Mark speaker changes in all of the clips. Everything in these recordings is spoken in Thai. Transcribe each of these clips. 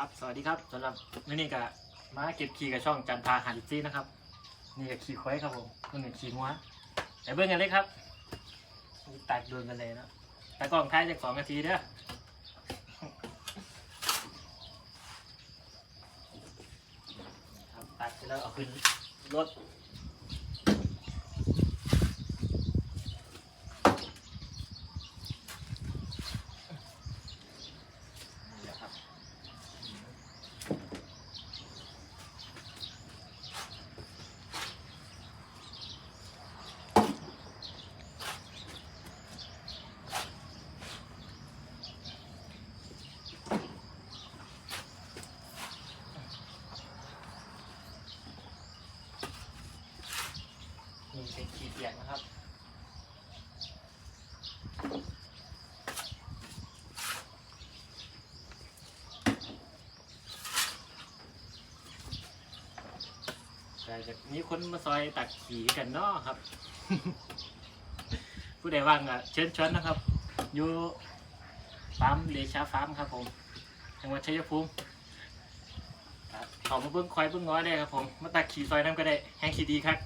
Speaker 1: ครับ สวัสดีครับสำหรับวันนี้ก็มาเก็บขี่กับช่องจันทาหาดิซี่นะครับ นี่ก็ขี่ควายครับผมนหนึ่งขี่ม้วนแต่เบิ้งกันเลยครับตัดดวลกันเลยนะแต่กล้องท้ายจากสองนาทีเด้อตัดแล้วเอาขึ้นรถ เป็นขีดเปียกนะครับ แต่จะมีคนมาซอยตักขีกันเนาะครับ ผู้ใดว่างอะเชิญชวนนะครับ อยู่ฟาร์มเลชาฟาร์มครับผมจังหวัดชัยภูมิขามาเบิ้งควายเบิ้งง้อยได้ครับผม มาตักขี่ซอยน้ำก็ได้แห้งขี่ดีครับ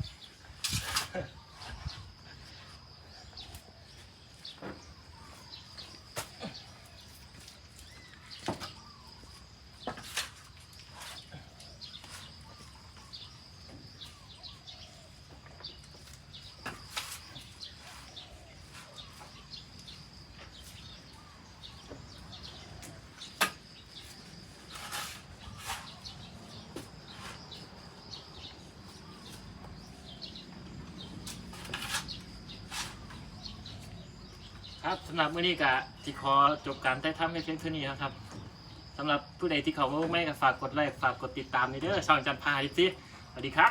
Speaker 1: ครับสำหรับมื้อนี้กะที่ขอจบการได้ทำให้เพียงเท่านี้นะครับสำหรับผู้ใดที่เขาไม่ก็ฝากกดไลค์ฝากกดติดตามในเด้อช่องจันทร์พาดิซิสวัสดีครับ